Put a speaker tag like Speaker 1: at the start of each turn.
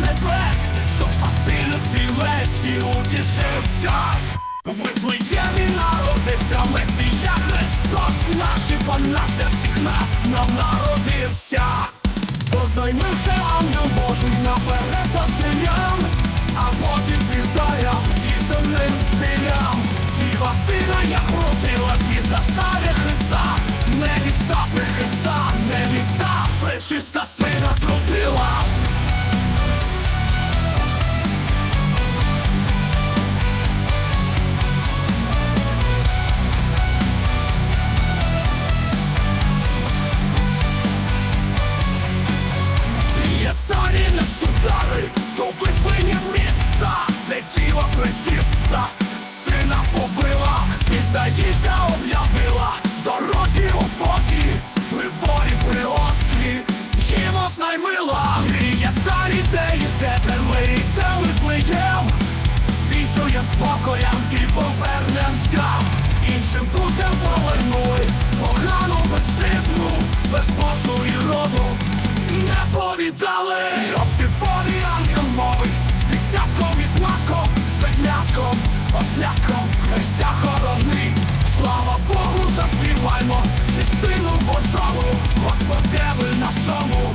Speaker 1: небес, щоб спасти людський весь і утішився. В Вифлеємі народився Месія Христос, наш і пан наш для всіх нас нам народився. Познайми все ангел Божий наперед пастирям, а потім звіздая і земним звірям. Діва сина, як родила звізда ставі Христа, невіста при Христа, невіста пречиста сина зродила. Жовті фони мовить, з дитятком і смаком, з петлятком, ослятком, хреся хоронить, слава Богу, заспіваймо, чи сину Божому, Господеві нашому.